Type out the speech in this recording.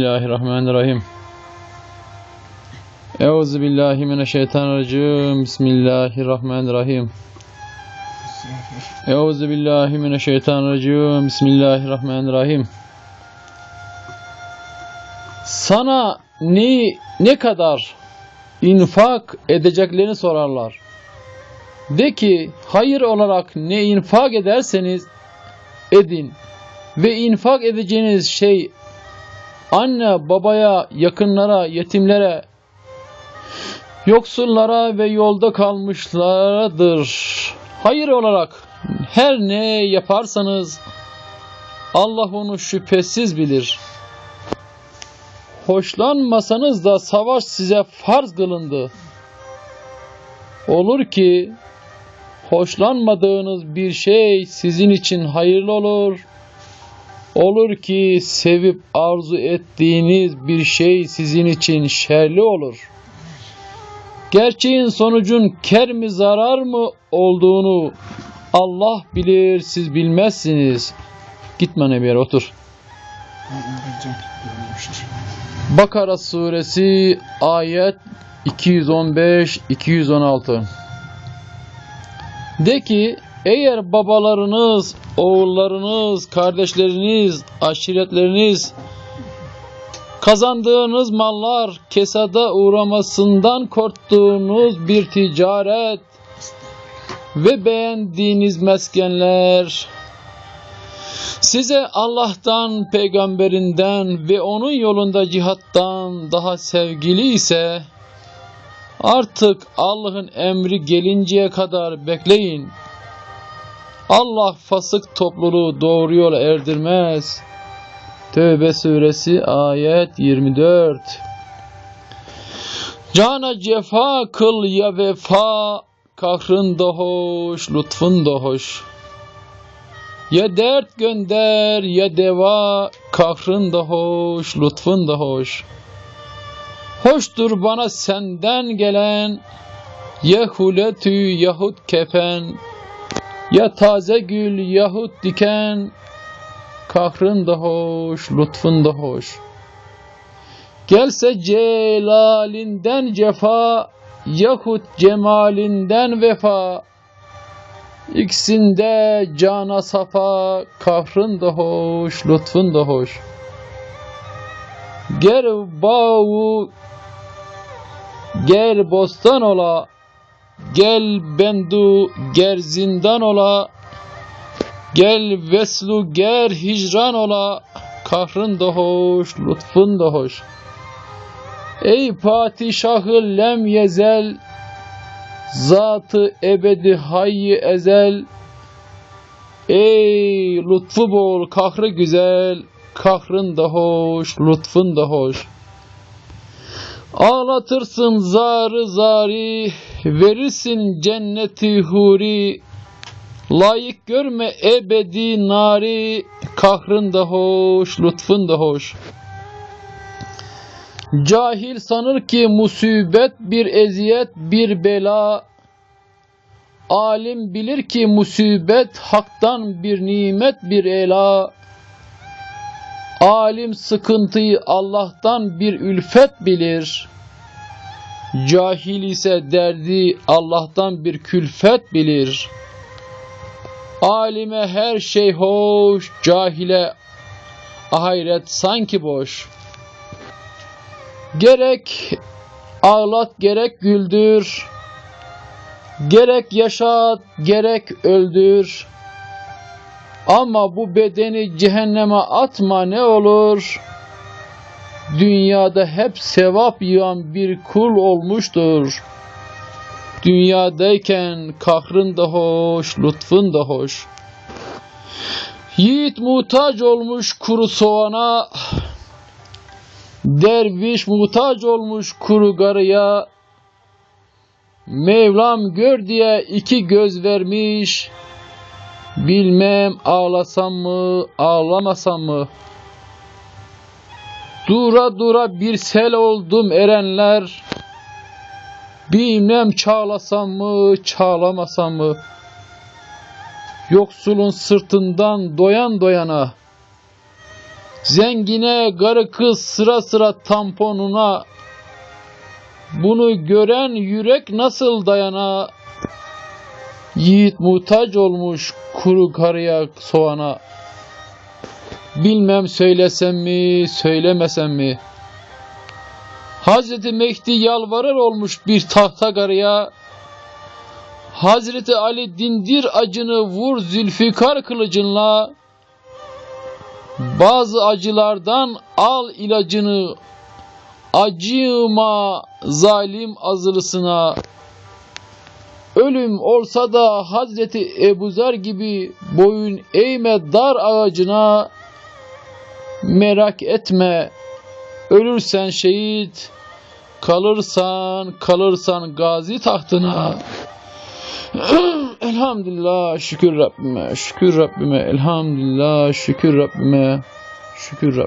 Bismillahirrahmanirrahim. Euzu billahi mineşşeytanirracim. Bismillahirrahmanirrahim. Euzu billahi mineşşeytanirracim. Bismillahirrahmanirrahim. Sana ne ne kadar infak edeceklerini sorarlar. De ki hayır olarak ne infak ederseniz edin ve infak edeceğiniz şey anne babaya, yakınlara, yetimlere, yoksullara ve yolda kalmışlaradır. Hayır olarak her ne yaparsanız Allah onu şüphesiz bilir. Hoşlanmasanız da savaş size farz kılındı. Olur ki hoşlanmadığınız bir şey sizin için hayırlı olur. Olur ki sevip arzu ettiğiniz bir şey sizin için şerli olur. Gerçeğin sonucun ker mi zarar mı olduğunu Allah bilir siz bilmezsiniz. Gitme ne bir yere otur. Bakara suresi ayet 215-216 De ki eğer babalarınız, oğullarınız, kardeşleriniz, aşiretleriniz kazandığınız mallar kesada uğramasından korktuğunuz bir ticaret ve beğendiğiniz meskenler size Allah'tan, peygamberinden ve onun yolunda cihattan daha sevgili ise artık Allah'ın emri gelinceye kadar bekleyin. Allah fasık topluluğu doğru yola erdirmez. Tövbe suresi ayet 24 Cana cefa kıl ya vefa kahrın da hoş, lütfun da hoş. Ya dert gönder ya deva kahrın da hoş, lütfun da hoş. Hoştur bana senden gelen ya huletü yahut kefen ya taze gül yahut diken kahrın da hoş, lütfun da hoş. Gelse celalinden cefa yahut cemalinden vefa İkisinde cana safa kahrın da hoş, lütfun da hoş. Ger bağı Gel bostan ola, gel bendu ger zindan ola, gel veslu ger hicran ola, kahrın da hoş, lütfun da hoş. Ey padişahı lem yezel, zatı ebedi hayy ezel, ey lütfu bol, kahrı güzel, kahrın da hoş, lütfun da hoş. Ağlatırsın zarı zari, verirsin cenneti huri. Layık görme ebedi nari, kahrın da hoş, lütfun da hoş. Cahil sanır ki musibet bir eziyet bir bela. Alim bilir ki musibet haktan bir nimet bir ela. Alim sıkıntıyı Allah'tan bir ülfet bilir. Cahil ise derdi Allah'tan bir külfet bilir. Alime her şey hoş, cahile ahiret sanki boş. Gerek ağlat gerek güldür. Gerek yaşat gerek öldür. Ama bu bedeni cehenneme atma ne olur. Dünyada hep sevap yiyen bir kul olmuştur. Dünyadayken kahrın da hoş, lütfun da hoş. Yiğit muhtaç olmuş kuru soğana, derviş muhtaç olmuş kuru garıya, Mevlam gör diye iki göz vermiş, Bilmem ağlasam mı, ağlamasam mı? Dura dura bir sel oldum erenler. Bilmem çağlasam mı, çağlamasam mı? Yoksulun sırtından doyan doyana, Zengine garı kız sıra sıra tamponuna Bunu gören yürek nasıl dayana Yiğit muhtaç olmuş kuru karıya soğana. Bilmem söylesem mi söylemesem mi? Hazreti Mehdi yalvarır olmuş bir tahta karıya Hazreti Ali dindir acını vur Zülfikar kılıcınla. Bazı acılardan al ilacını acıma zalim azılısına ölüm olsa da Hazreti Ebuzer gibi boyun eğme dar ağacına merak etme. Ölürsen şehit kalırsan kalırsan gazi tahtına. Elhamdülillah şükür Rabbime şükür Rabbime elhamdülillah şükür Rabbime şükür Rabbime